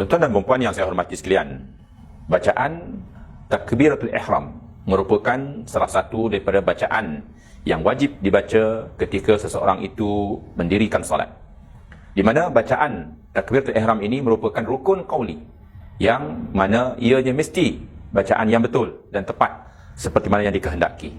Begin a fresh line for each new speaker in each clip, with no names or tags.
Tuan-tuan dan puan yang saya hormati sekalian, bacaan takbiratul ihram merupakan salah satu daripada bacaan yang wajib dibaca ketika seseorang itu mendirikan salat. Di mana bacaan takbiratul ihram ini merupakan rukun qauli yang mana ianya mesti bacaan yang betul dan tepat seperti mana yang dikehendaki.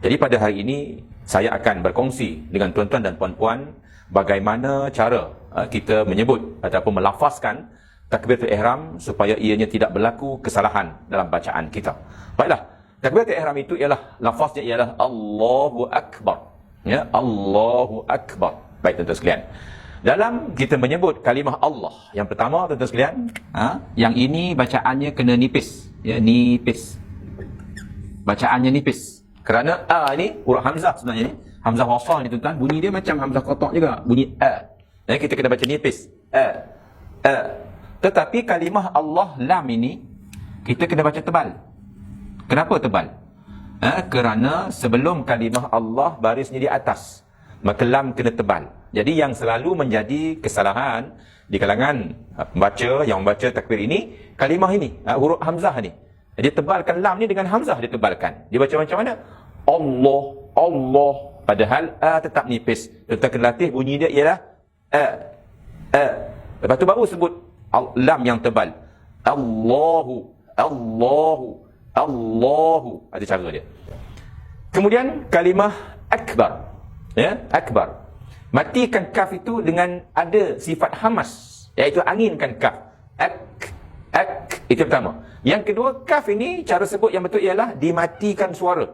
Jadi pada hari ini saya akan berkongsi dengan tuan-tuan dan puan-puan bagaimana cara uh, kita menyebut ataupun melafazkan takbiratul ihram supaya ianya tidak berlaku kesalahan dalam bacaan kita. Baiklah, takbiratul ihram itu ialah lafaznya ialah Allahu akbar. Ya, Allahu akbar. Baik tuan-tuan sekalian. Dalam kita menyebut kalimah Allah, yang pertama tuan-tuan sekalian, ha, yang ini bacaannya kena nipis, ya, nipis. Bacaannya nipis. Kerana a ini huruf hamzah sebenarnya ni. Hamzah wasal ni tuan-tuan, bunyi dia macam hamzah kotak juga, bunyi a. Ya, kita kena baca nipis. A. A. Tetapi kalimah Allah lam ini kita kena baca tebal. Kenapa tebal? Ha, kerana sebelum kalimah Allah barisnya di atas, maka lam kena tebal. Jadi yang selalu menjadi kesalahan di kalangan uh, pembaca yang membaca takbir ini, kalimah ini, uh, huruf hamzah ni. Dia tebalkan lam ni dengan hamzah dia tebalkan. Dia baca macam mana? Allah, Allah. Padahal a tetap nipis. Kita kena latih bunyi dia ialah a. A. Lepas tu baru sebut lam yang tebal. Allahu, Allahu, Allahu. Ada cara dia. Kemudian kalimah akbar. Ya, akbar. Matikan kaf itu dengan ada sifat hamas. Iaitu anginkan kaf. Ak, ak. Itu pertama. Yang kedua, kaf ini cara sebut yang betul ialah dimatikan suara.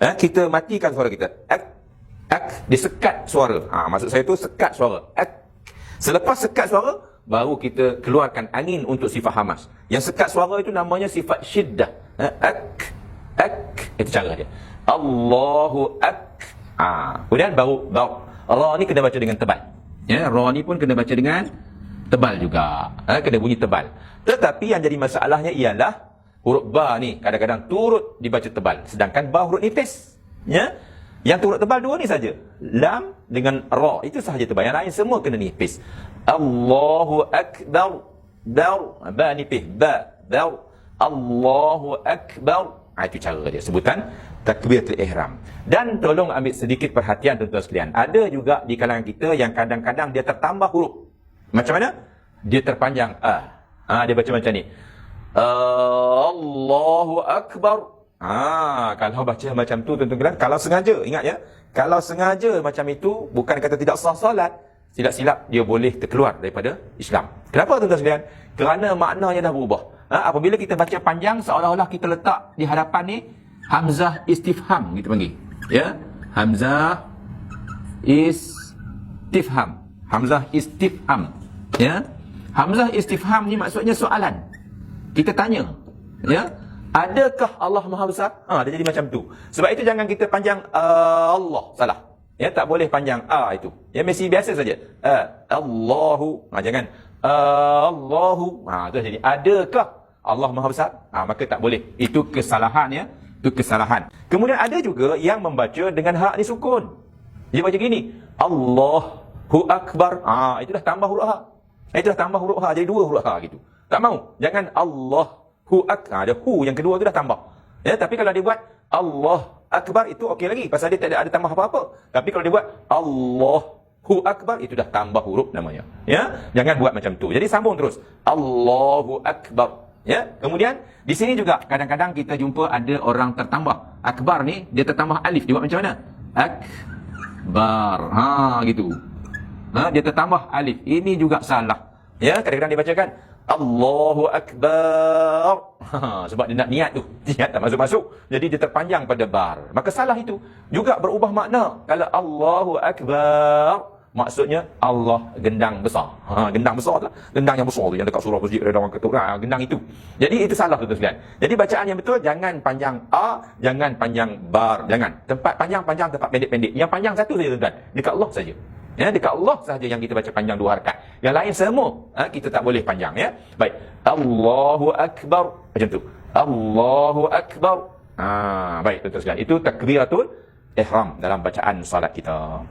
Ha, kita matikan suara kita. Ak, ak. Disekat suara. Ha, maksud saya itu sekat suara. Ak. Selepas sekat suara, baru kita keluarkan angin untuk sifat hamas. Yang sekat suara itu namanya sifat syiddah. Ha, ak, ak. Itu cara dia. Allahu ak. Ha, kemudian baru, baru Ra ni kena baca dengan tebal. Ya, ra ni pun kena baca dengan tebal juga. Ha, kena bunyi tebal. Tetapi yang jadi masalahnya ialah huruf ba ni kadang-kadang turut dibaca tebal sedangkan ba huruf nipis. Ya. Yang turut tebal dua ni saja. Lam dengan ra itu sahaja tebal. Yang lain semua kena nipis. Allahu akbar. Dau ba nipis ba. Dau Allahu akbar. Ha, itu cara dia sebutan takbiratul ihram. Dan tolong ambil sedikit perhatian tuan-tuan sekalian. Ada juga di kalangan kita yang kadang-kadang dia tertambah huruf. Macam mana? Dia terpanjang ah. Ha, dia baca macam ni. Allahu akbar. Ah, kalau baca macam tu tuan-tuan kalau sengaja, ingat ya. Kalau sengaja macam itu, bukan kata tidak sah solat, tidak silap dia boleh terkeluar daripada Islam. Kenapa tuan-tuan sekalian? Kerana maknanya dah berubah. Ha, apabila kita baca panjang seolah-olah kita letak di hadapan ni Hamzah istifham kita panggil. Ya. Hamzah istifham. Hamzah istifham. Ya. Hamzah istifham ni maksudnya soalan. Kita tanya. Ya. Adakah Allah Maha Besar? Ha, dia jadi macam tu. Sebab itu jangan kita panjang uh, Allah. Salah. Ya, tak boleh panjang A itu. Ya, mesti biasa saja. Uh, Allahu. Ha, jangan. Uh, Allahu. Ha, tu jadi. Adakah Allah Maha Besar? Ha, maka tak boleh. Itu kesalahan ya. Itu kesalahan. Kemudian ada juga yang membaca dengan hak ni sukun. Dia baca gini. Allahu Akbar. Ah, itu dah tambah huruf ha. Itu dah tambah huruf ha. Jadi dua huruf ha gitu. Tak mau. Jangan Allahu Akbar. Ha, ada hu yang kedua tu dah tambah. Ya, tapi kalau dia buat Allah Akbar itu okey lagi. Pasal dia tak ada, ada tambah apa-apa. Tapi kalau dia buat Allahu Akbar itu dah tambah huruf namanya. Ya, jangan buat macam tu. Jadi sambung terus. Allahu Akbar. Ya, kemudian di sini juga kadang-kadang kita jumpa ada orang tertambah. Akbar ni dia tertambah alif. Dia buat macam mana? Akbar. Ha gitu. Ha dia tertambah alif. Ini juga salah. Ya, kadang-kadang dia bacakan Allahu Akbar. Ha, sebab dia nak niat tu. Niat tak masuk-masuk. Jadi dia terpanjang pada bar. Maka salah itu. Juga berubah makna. Kalau Allahu Akbar. Maksudnya Allah gendang besar. Ha, gendang besar tu. Gendang yang besar tu yang dekat surah masjid. Ha, gendang itu. Jadi itu salah sekalian. Jadi bacaan yang betul jangan panjang a, jangan panjang bar, jangan. Tempat panjang-panjang, tempat pendek-pendek. Yang panjang satu saja tuan-tuan. Dekat Allah saja. Ya, dekat Allah sahaja yang kita baca panjang dua harakat. Yang lain semua ha, kita tak boleh panjang ya. Baik. Allahu akbar. Macam tu. Allahu akbar. Ha, baik tuan-tuan sekalian. Itu takbiratul ihram dalam bacaan salat kita.